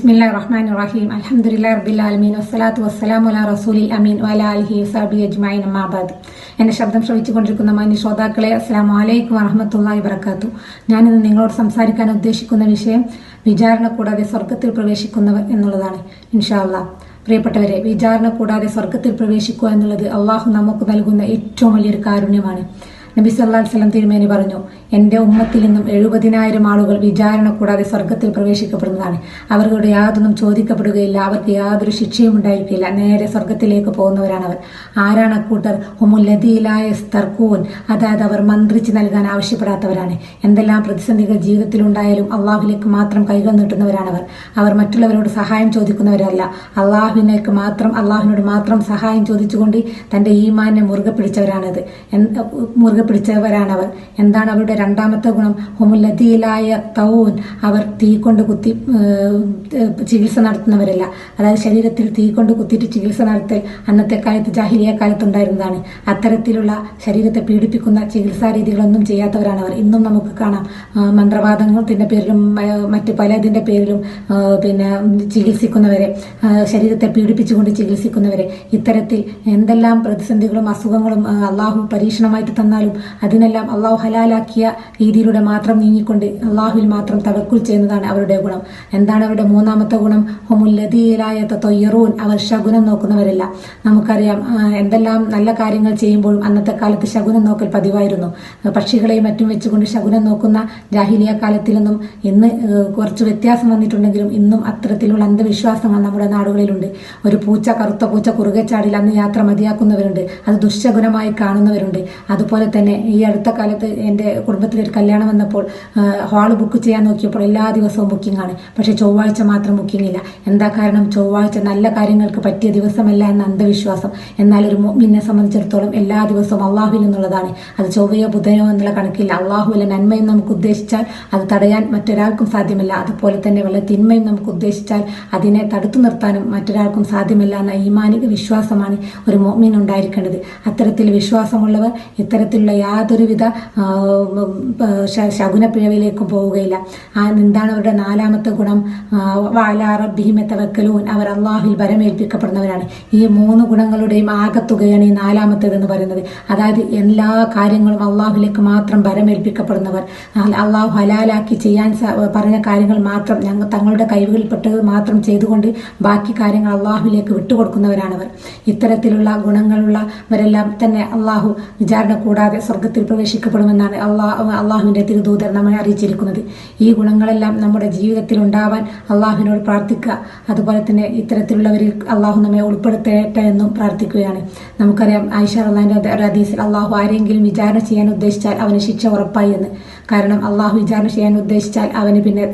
ബിസ്മില്ലാ റഹ്മാൻ റഹീം അലഹമുല്ലാ വസ്സലാത്തു വസ്സലാമു അലാ റസൂലിൽ അമീൻ വല അലഹി സാബി അജ്മൈൻ അമ്മാബാദ് എന്റെ ശബ്ദം ശ്രവിച്ചുകൊണ്ടിരിക്കുന്ന മാന്യ ശ്രോതാക്കളെ അസ്സലാമു അലൈക്കും വറഹമത്തുള്ളാഹി ഞാൻ ഞാനിന്ന് നിങ്ങളോട് സംസാരിക്കാൻ ഉദ്ദേശിക്കുന്ന വിഷയം വിചാരണ കൂടാതെ സ്വർഗത്തിൽ പ്രവേശിക്കുന്നവർ എന്നുള്ളതാണ്. ഇൻഷാല്ലാ പ്രിയപ്പെട്ടവരെ വിചാരണ കൂടാതെ സ്വർഗത്തിൽ പ്രവേശിക്കുക എന്നുള്ളത് അള്ളാഹു നമുക്ക് നൽകുന്ന ഏറ്റവും വലിയൊരു കാരുണ്യമാണ്. നബി സല്ലാ വല്ലം തിരുമേനി പറഞ്ഞു എന്റെ ഉമ്മത്തിൽ നിന്നും എഴുപതിനായിരം ആളുകൾ വിചാരണ കൂടാതെ സ്വർഗത്തിൽ പ്രവേശിക്കപ്പെടുന്നതാണ്. അവരുടെ യാതൊന്നും ചോദിക്കപ്പെടുകയില്ല അവർക്ക് യാതൊരു ശിക്ഷയും ഉണ്ടായിരിക്കില്ല. നേരെ സ്വർഗത്തിലേക്ക് പോകുന്നവരാണ് അവർ. ആരാണ് അക്കൂട്ടർ ഹുമുല്ലതിയിലായ സ്തർക്കൂൻ അതായത് അവർ മന്ത്രിച്ച് നൽകാൻ ആവശ്യപ്പെടാത്തവരാണ്. എന്തെല്ലാം പ്രതിസന്ധികൾ ജീവിതത്തിലുണ്ടായാലും അള്ളാഹുലേക്ക് മാത്രം കൈകൾ നീട്ടുന്നവരാണവർ അവർ. മറ്റുള്ളവരോട് സഹായം ചോദിക്കുന്നവരല്ല. അള്ളാഹുവിനേക്ക് മാത്രം അള്ളാഹുവിനോട് മാത്രം സഹായം ചോദിച്ചുകൊണ്ട് തന്റെ ഈമാനെ മുറുകെ പിടിച്ചവരാണത്. മുറുകെ പിടിച്ചവരാണവർ എന്താണ് അവരുടെ രണ്ടാമത്തെ ഗുണം? ഹുമുല്ലതിയിലായ തൗൻ അവർ തീ കൊണ്ട് കുത്തി ചികിത്സ നടത്തുന്നവരല്ല. അതായത് ശരീരത്തിൽ തീ കൊണ്ട് കുത്തിയിട്ട് ചികിത്സ നടത്തൽ അന്നത്തെ കാലത്ത് ജാഹിലിയ കാലത്തുണ്ടായിരുന്നതാണ്. അത്തരത്തിലുള്ള ശരീരത്തെ പീഡിപ്പിക്കുന്ന ചികിത്സാ രീതികളൊന്നും ചെയ്യാത്തവരാണ് അവർ ഇന്നും നമുക്ക് കാണാം. മന്ത്രവാദങ്ങളുടെ പേരിലും മറ്റു പലതിന്റെ പേരിലും പിന്നെ ചികിത്സിക്കുന്നവരെ ശരീരത്തെ പീഡിപ്പിച്ചുകൊണ്ട് ചികിത്സിക്കുന്നവരെ. ഇത്തരത്തിൽ എന്തെല്ലാം പ്രതിസന്ധികളും അസുഖങ്ങളും അള്ളാഹു പരീക്ഷണമായിട്ട് തന്നാലും അതിനെല്ലാം അള്ളാഹു ഹലാലാക്കിയ രീതിയിലൂടെ മാത്രം നീങ്ങിക്കൊണ്ട് അള്ളാഹുവിൽ മാത്രം തവക്കുൽ ചെയ്യുന്നതാണ് അവരുടെ ഗുണം. എന്താണ് അവരുടെ മൂന്നാമത്തെ ഗുണം? ഹൊമുല്ലതീലായ തൊയ്യറൂൻ അവർ ശകുനം നോക്കുന്നവരല്ല. നമുക്കറിയാം എന്തെല്ലാം നല്ല കാര്യങ്ങൾ ചെയ്യുമ്പോഴും അന്നത്തെ കാലത്ത് ശകുനം നോക്കൽ പതിവായിരുന്നു. പക്ഷികളെയും മറ്റും വെച്ചുകൊണ്ട് ശകുനം നോക്കുന്ന ജാഹിലിയ കാലത്തിൽ നിന്നും ഇന്ന് കുറച്ച് വ്യത്യാസം വന്നിട്ടുണ്ടെങ്കിലും ഇന്നും അത്തരത്തിലുള്ള അന്ധവിശ്വാസങ്ങൾ നമ്മുടെ നാടുകളിലുണ്ട്. ഒരു പൂച്ച കറുത്ത പൂച്ച കുറുകെ ചാടിൽ അന്ന് യാത്ര മതിയാക്കുന്നവരുണ്ട്. അത് ദുശ്ശകുനമായി കാണുന്നവരുണ്ട്. അതുപോലെ തന്നെ ഈ അടുത്ത കാലത്ത് എന്റെ കുടുംബത്തിൽ ഒരു കല്യാണം വന്നപ്പോൾ ഹാൾ ബുക്ക് ചെയ്യാൻ നോക്കിയപ്പോൾ എല്ലാ ദിവസവും ബുക്കിംഗ് ആണ്. പക്ഷേ ചൊവ്വാഴ്ച മാത്രം ബുക്കിംഗ് ഇല്ല. എന്താ കാരണം? ചൊവ്വാഴ്ച നല്ല കാര്യങ്ങൾക്ക് പറ്റിയ ദിവസമല്ല എന്ന അന്ധവിശ്വാസം. എന്നാൽ ഒരു മിന്നെ സംബന്ധിച്ചിടത്തോളം എല്ലാ ദിവസവും അള്ളാഹുവിൽ നിന്നുള്ളതാണ്. അത് ചൊവ്വയോ ബുധനോ എന്നുള്ള കണക്കില്ല. അള്ളാഹുവിലെ നന്മയും നമുക്ക് ഉദ്ദേശിച്ചാൽ അത് തടയാൻ മറ്റൊരാൾക്കും സാധ്യമല്ല. അതുപോലെ തന്നെ വല്ല തിന്മയും നമുക്ക് ഉദ്ദേശിച്ചാൽ അതിനെ തടുത്തു നിർത്താനും മറ്റൊരാൾക്കും സാധ്യമല്ല എന്ന ഈമാനിക വിശ്വാസമാണ് ഒരു മോമിൻ ഉണ്ടായിരിക്കേണ്ടത്. അത്തരത്തിൽ വിശ്വാസമുള്ളവർ ഇത്തരത്തിലുള്ള യാതൊരുവിധ ശകുനപ്പിഴവിലേക്കും പോവുകയില്ല. ആ എന്താണ് അവരുടെ നാലാമത്തെ ഗുണം? വാലാറ ഭീമത്തെ വെക്കലൂൻ അവർ അള്ളാഹുൽ ഭരമേൽപ്പിക്കപ്പെടുന്നവരാണ്. ഈ മൂന്ന് ഗുണങ്ങളുടെയും ആകത്തുകയാണ് ഈ നാലാമത്തേത് എന്ന് പറയുന്നത്. അതായത് എല്ലാ കാര്യങ്ങളും അള്ളാഹുലേക്ക് മാത്രം ഭരമേൽപ്പിക്കപ്പെടുന്നവർ. അള്ളാഹു ഹലാലാക്കി ചെയ്യാൻ പറഞ്ഞ കാര്യങ്ങൾ മാത്രം ഞങ്ങൾ തങ്ങളുടെ കഴിവുകളിൽപ്പെട്ടത് മാത്രം ചെയ്തുകൊണ്ട് ബാക്കി കാര്യങ്ങൾ അള്ളാഹുലേക്ക് വിട്ടുകൊടുക്കുന്നവരാണവർ. ഇത്തരത്തിലുള്ള ഗുണങ്ങളുള്ളവരെല്ലാം തന്നെ അള്ളാഹു വിചാരണ കൂടാതെ സ്വർഗത്തിൽ പ്രവേശിക്കപ്പെടുമെന്നാണ് അള്ളാഹ് അള്ളാഹുവിന്റെ തിരുദൂതർ നമ്മെ അറിയിച്ചിരിക്കുന്നത്. ഈ ഗുണങ്ങളെല്ലാം നമ്മുടെ ജീവിതത്തിൽ ഉണ്ടാവാൻ അള്ളാഹുവിനോട് പ്രാർത്ഥിക്കുക. അതുപോലെ തന്നെ ഇത്തരത്തിലുള്ളവരിൽ അള്ളാഹു നമ്മെ ഉൾപ്പെടുത്തേട്ടെ എന്നും പ്രാർത്ഥിക്കുകയാണ്. നമുക്കറിയാം ആയിഷ അള്ളാഹിന്റെ ഹദീസിൽ അള്ളാഹു ആരെങ്കിലും വിചാരണ ചെയ്യാൻ ഉദ്ദേശിച്ചാൽ അവന് ശിക്ഷ ഉറപ്പായി എന്ന്. കാരണം അള്ളാഹു വിചാരണ ചെയ്യാൻ ഉദ്ദേശിച്ചാൽ അവന് പിന്നെ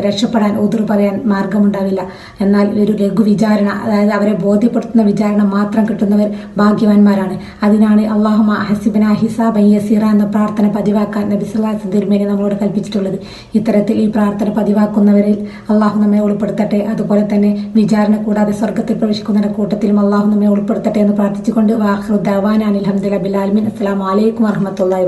രക്ഷപ്പെടാൻ ഉതിർ പറയാൻ മാർഗമുണ്ടാവില്ല. എന്നാൽ ഒരു ലഘു വിചാരണ അതായത് അവരെ ബോധ്യപ്പെടുത്തുന്ന വിചാരണ മാത്രം കിട്ടുന്നവർ ഭാഗ്യവാന്മാരാണ്. അതിനാണ് അള്ളാഹു ഹസിബന ഹിസാബ് യസീറ എന്ന പ്രാർത്ഥന പതിവാക്കാൻ നബിസ്ലാസ് തിരുമേനി നമ്മളോട് കൽപ്പിച്ചിട്ടുള്ളത്. ഇത്തരത്തിൽ ഈ പ്രാർത്ഥന പതിവാക്കുന്നവരിൽ അള്ളാഹു നമ്മെ ഉൾപ്പെടുത്തട്ടെ. അതുപോലെ തന്നെ വിചാരണ കൂടാതെ സ്വർഗത്തിൽ പ്രവേശിക്കുന്നവരുടെ കൂട്ടത്തിലും അള്ളാഹു നമ്മെ ഉൾപ്പെടുത്തട്ടെ എന്ന് പ്രാർത്ഥിച്ചുകൊണ്ട് വാഹ്റുദ്ദാൻ അനിൽ അഹമ്മദ് അബിലാൽമിൻ അസ്സാം വലൈക്കും വർഹമത്തല്ലാ